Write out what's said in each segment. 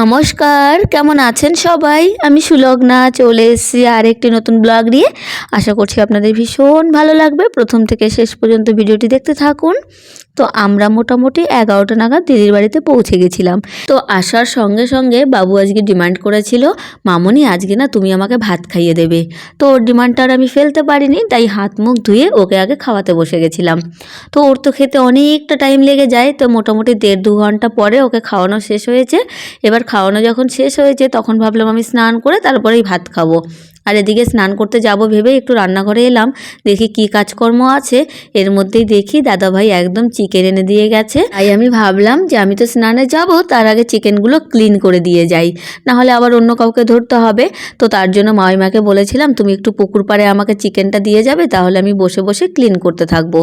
নমস্কার, কেমন আছেন সবাই? আমি সুলগ্না, চলে এসেছি আর একটি নতুন ব্লগ নিয়ে। আশা করছি আপনাদের ভীষণ ভালো লাগবে। প্রথম থেকে শেষ পর্যন্ত ভিডিওটি দেখতে থাকুন। তো আমরা মোটামুটি এগারোটা নাগাদ দিদির বাড়িতে পৌঁছে গেছিলাম। তো আসার সঙ্গে সঙ্গে বাবু আজকে ডিমান্ড করেছিল, মামনি, আজকে না তুমি আমাকে ভাত খাইয়ে দেবে। তো ওর ডিমান্ডটা আর আমি ফেলতে পারিনি, তাই হাত মুখ ধুয়ে ওকে আগে খাওয়াতে বসে গেছিলাম। তো ওর তো খেতে অনেকটা টাইম লেগে যায়, তো মোটামুটি দেড় দু ঘণ্টা পরে ওকে খাওয়ানো শেষ হয়েছে। এবার খাওয়ানো যখন শেষ হয়েছে, তখন ভাবলাম আমি স্নান করে তারপরেই ভাত খাব। আর এদিকে স্নান করতে যাব ভেবে একটু রান্নাঘরে এলাম। দেখি কি কাজকর্ম আছে। এর মধ্যেই দেখি দাদাভাই একদম চিকেন এনে দিয়ে গেছে। তাই আমি ভাবলাম যে আমি তো স্নানে যাব তার আগে চিকেনগুলো ক্লিন করে দিয়ে যাই। না হলে আবার অন্য কাউকে ধরতে হবে। তো তার জন্য মামিমাকে বলেছিলাম তুমি একটু পুকুর পাড়ে আমাকে চিকেনটা দিয়ে যাবে তাহলে আমি বসে বসে ক্লিন করতে থাকব।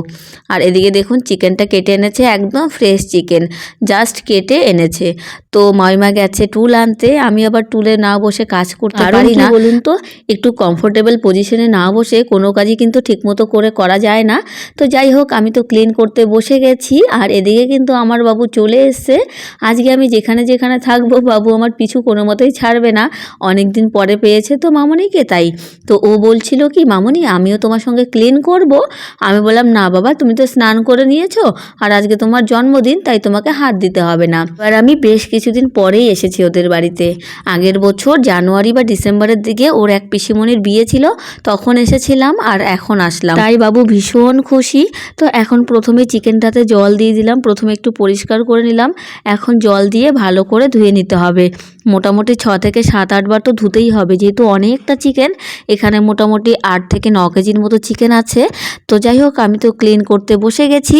আর এদিকে দেখুন চিকেনটা কেটে এনেছে একদম ফ্রেশ চিকেন জাস্ট কেটে এনেছে। তো মামিমা গেছে টুল আনতে আমি আবার টুলে না বসে কাজ করতে পারি না। বলুন তো? একটু কমফোর্টেবল পজিশনে না বসে কোনো কাজই কিন্তু ঠিকমতো করে করা যায় না। তো যাই হোক, আমি তো ক্লিন করতে বসে গেছি আর এদিকে কিন্তু আমার বাবু চলে এসছে। আজকে আমি যেখানে যেখানে থাকব, বাবু আমার পিছু কোনো মতেই ছাড়বে না। অনেক দিন পরে পেয়েছে তো মামনিকে তাই। তো ও বলছিল কি, মামনি, আমিও তোমার সঙ্গে ক্লিন করব। আমি বললাম, না বাবা, তুমি তো স্নান করে নিয়েছো আর আজকে তোমার জন্মদিন, তাই তোমাকে হাত দিতে হবে না। এবার আমি বেশ কিছুদিন পরেই এসেছি ওদের বাড়িতে। আগের বছর জানুয়ারি বা ডিসেম্বরের দিকে ওর এক পিসিমণির বিয়ে ছিল, তখন এসেছিলাম আর এখন আসলাম। তাই বাবু ভীষণ খুশি। তো এখন প্রথমে চিকেনটাতে জল দিয়ে দিলাম, প্রথমে একটু পরিষ্কার করে নিলাম। এখন জল দিয়ে ভালো করে ধুয়ে নিতে হবে। মোটামুটি ছ থেকে সাত আটবার তো ধুতেই হবে, যেহেতু অনেকটা চিকেন, এখানে মোটামুটি আট থেকে ন কেজির মতো চিকেন আছে। তো যাই হোক, আমি তো ক্লিন করতে বসে গেছি,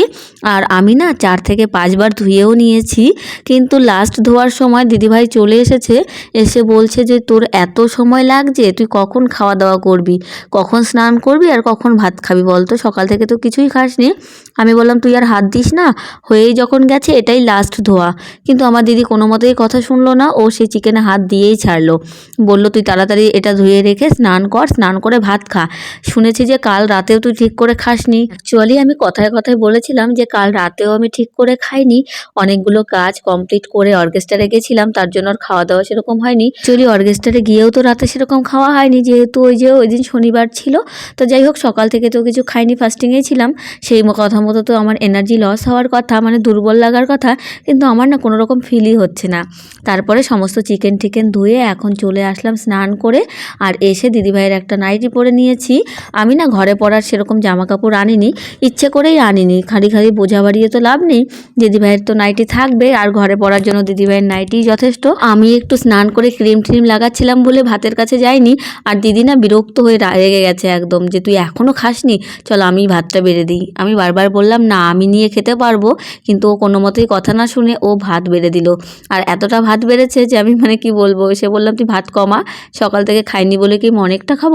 আর আমি না চার থেকে পাঁচবার ধুয়েও নিয়েছি। কিন্তু লাস্ট ধোয়ার সময় দিদিভাই চলে এসেছে, এসে বলছে যে, তোর এত সময় লাগছে, তুই কখন খাওয়া দাওয়া করবি? কখন স্নান করবি আর কখন ভাত খাবি বল তো সকাল থেকে তো কিছুই খাসনি। আমি বললাম, তুই আর হাত দিস না। হয়েই যখন গেছে, এটাই লাস্ট ধোয়া। কিন্তু আমার দিদি কোনো মতেই কথা শুনলো না। ও সেই চিকেনে হাত দিয়েই ছাড়লো। বলল, তুই তাড়াতাড়ি এটা ধুয়ে রেখে স্নান কর, স্নান করে ভাত খা। শুনেছি যে কাল রাতেও তুই ঠিক করে খাসনি। অ্যাকচুয়ালি আমি কথায় কথায় বলেছিলাম যে কাল রাতেও আমি ঠিক করে খাইনি। অনেকগুলো কাজ কমপ্লিট করে অর্কেস্ট্রারে গেছিলাম। তার জন্য আর খাওয়া দাওয়া সেরকম হয়নি। অ্যাকচুয়ালি অর্কেস্ট্রারে গিয়েও তো রাতে সেরকম খাওয়া হয়নি। যেহেতু ওই যে ওই দিন শনিবার ছিল, তো যাই হোক সকাল থেকে তো কিছু খাইনি ফাস্টিংয়েই ছিলাম। সেই কথা মতো তো আমার এনার্জি লস হওয়ার কথা মানে দুর্বল লাগার কথা, কিন্তু আমার না কোনো রকম ফিলই হচ্ছে না। তারপরে সমস্ত চিকেন টিকেন ধুয়ে এখন চলে আসলাম স্নান করে, আর এসে দিদিভাইয়ের একটা নাইটি পরে নিয়েছি। আমি না ঘরে পরার সেরকম জামা কাপড় আনিনি, ইচ্ছে করেই আনিনি, খালি খালি বোঝা বাড়িয়ে তো লাভ নেই। দিদিভাইয়ের তো নাইটি থাকবে, আর ঘরে পরার জন্য দিদিভাইয়ের নাইটি যথেষ্ট। আমি একটু স্নান করে ক্রিম ট্রিম লাগাচ্ছিলাম বলে ভাতের কাছে যাইনি আর দিদি না বিরক্ত হয়ে রেগে গেছে একদম যে তুই এখনও খাসনি? চল আমি ভাতটা বেড়ে দিই। আমি বারবার বললাম না আমি নিয়ে খেতে পারব। কিন্তু ও কোনো মতেই কথা না শুনে ও ভাত বেড়ে দিল। আর এতটা ভাত বেড়েছে যে আমি মানে কি বলব? সে বললাম তুই ভাত কমা সকাল থেকে খাইনি বলে কি আমি অনেকটা খাব?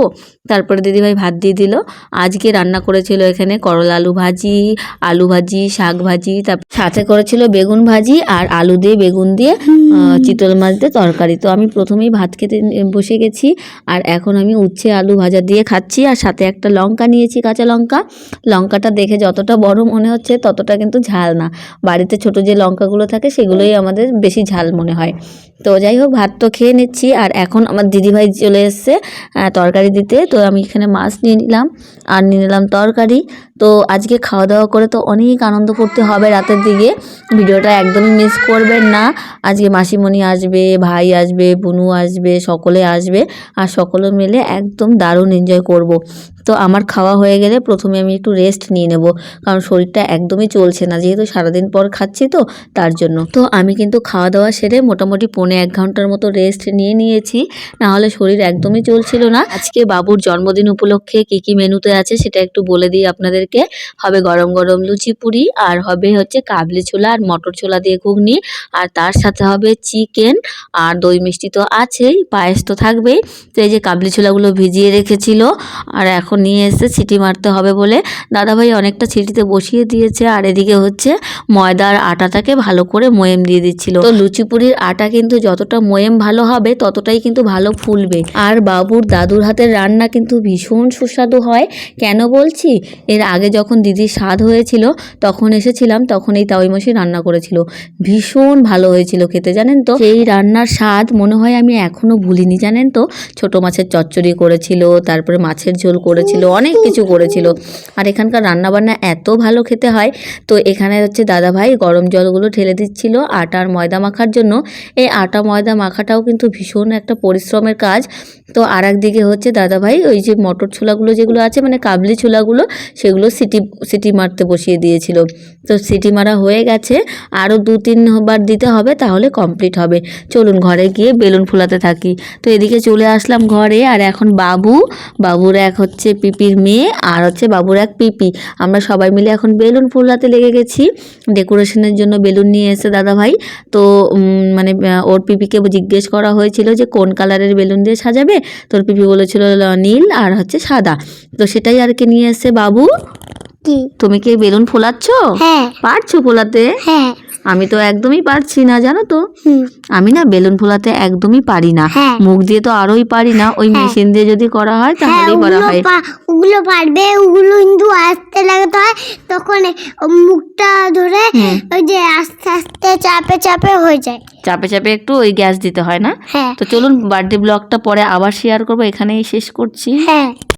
তারপরে দিদিভাই ভাত দিয়ে দিল। আজকে রান্না করেছিল এখানে করলা আলু ভাজি আলু ভাজি শাক ভাজি তারপর সাথে করেছিল বেগুন ভাজি আর আলু দিয়ে বেগুন দিয়ে চিতল মাছ দিয়ে তরকারি। তো আমি প্রথমেই ভাত খেতে বসে গেছি। আর এখন আমি উচ্ছে, আলু ভাজা দিয়ে খাচ্ছি আর সাথে একটা লঙ্কা নিয়েছি, কাঁচা লঙ্কা। লঙ্কাটা দেখে যতটা বড় মনে হচ্ছে ততটা কিন্তু ঝাল না। বাড়িতে ছোট যে লঙ্কাগুলো থাকে সেগুলোই আমাদের বেশি ঝাল মনে হয়। তো যাই হোক, ভাত তো খেয়ে নিচ্ছি আর এখন আমার দিদিভাই চলে এসছে তরকারি দিতে। তো আমি এখানে মাছ নিয়ে নিলাম আর নিয়ে নিলাম তরকারি। তো আজকে খাওয়া দাওয়া করে তো অনেক আনন্দ করতে হবে রাতের দিকে। ভিডিওটা একদমই মিস করবেন না। আজকে মাসিমণি আসবে, ভাই আসবে, বুনু আসবে, সকলে আসবে। আর সকলে মিলে একদম দারুণ এনজয় করব। তো আমার খাওয়া হয়ে গেলে প্রথমে আমি একটু রেস্ট নিয়ে নেব। কারণ শরীরটা একদমই চলছে না, যেহেতু সারাদিন পর খাচ্ছি তো, তার জন্য। তো আমি কিন্তু খাওয়া দাওয়া সেরে মোটামুটি পৌনে এক ঘণ্টার মতো রেস্ট নিয়ে নিয়েছি। না হলে শরীর একদমই চলছিল না। আজকে বাবুর জন্মদিন উপলক্ষে কি কি মেনুতে আছে সেটা একটু বলে দিই আপনাদেরকে। হবে গরম গরম লুচি পুরি, আর হবে হচ্ছে কাবলি ছোলা আর মটর ছোলা দিয়ে ঘুগনি। আর তার সাথে হবে চিকেন, আর দই মিষ্টি তো আছেই, পায়েস তো থাকবেই। তো এই যে কাবলি ছোলাগুলো ভিজিয়ে রেখেছিল, আর এখন এখন নিয়ে এসে সিটি মারতে হবে বলে। দাদাভাই অনেকটা সিটিতে বসিয়ে দিয়েছে আর এদিকে হচ্ছে ময়দার আটাটাকে ভালো করে ময়েম দিয়ে দিচ্ছিল। তো লুচিপুরির আটা কিন্তু যতটা ময়েম ভালো হবে, ততটাই কিন্তু ভালো ফুলবে। আর বাবুর দাদুর হাতের রান্না কিন্তু ভীষণ সুস্বাদু হয়। কেন বলছি? এর আগে যখন দিদির স্বাদ হয়েছিল, তখন এসেছিলাম তখন এই তাওই মাসি রান্না করেছিল। ভীষণ ভালো হয়েছিল খেতে, জানেন তো? সেই রান্নার স্বাদ মনে হয় আমি এখনও ভুলিনি, জানেন তো? ছোট মাছের চচ্চড়ি করেছিল, তারপরে মাছের ঝোল করেছিল, অনেক কিছু করেছিল। আর এখানকার রান্নাবান্না এত ভালো খেতে হয়, তো এখানে হচ্ছে দাদা ভাই গরম জলগুলো ঢেলে দিচ্ছিল আটা আর ময়দা মাখার জন্য। এই আটা ময়দা মাখাটাও কিন্তু ভীষণ একটা পরিশ্রমের কাজ। তো আর একদিকে হচ্ছে দাদা ভাই ওই যে মটর ছোলাগুলো যেগুলো আছে মানে কাবলি ছোলাগুলো, সেগুলো সিটি সিটি মারতে বসিয়ে দিয়েছিল। তো সিটি মারা হয়ে গেছে, আরও দু তিনবার দিতে হবে তাহলে কমপ্লিট হবে। চলুন ঘরে গিয়ে বেলুন ফুলাতে থাকি। তো এদিকে চলে আসলাম ঘরে, আর এখন বাবু, বাবুর এক হচ্ছে পিপির মেয়ে আর হচ্ছে বাবুর এক পিপি। আমরা সবাই মিলে এখন বেলুন ফুলাতে লেগে গেছি। ডেকোরেশনের জন্য বেলুন নিয়ে এসে দাদা ভাই তো মানে ওর পিপিকে জিজ্ঞেস করা হয়েছিল যে কোন কালারের বেলুন দিয়ে সাজাবে? তোর পিপি বলেছিল নীল আর হচ্ছে সাদা। তো সেটাই আর কি নিয়ে এসে বাবু? তুমি কি বেলুন ফোলাচ্ছ? হ্যাঁ। পারছ ফোলাতে? হ্যাঁ। আমি তো একদমই পারছি না জানো তো? আমি না বেলুন ফোলাতে একদমই পারি না। হ্যাঁ। মুখ দিয়ে তো আরোই পারি না ওই হ্যাঁ। মেশিন দিয়ে যদি করা হয় হ্যাঁ তাহলেই করা হয়। ওগুলো পারবে ওগুলো কিন্তু আস্তে লাগাতে হয় তখন মুখটা ধরে ওই যে আস্তে আস্তে চাপে চাপে হয়ে যায়। চাপে চাপে একটু ওই গ্যাস দিতে হয় না? হ্যাঁ। তো চলুন বার্থডে ব্লগটা পরে আবার শেয়ার করব এখানেই শেষ করছি। হ্যাঁ।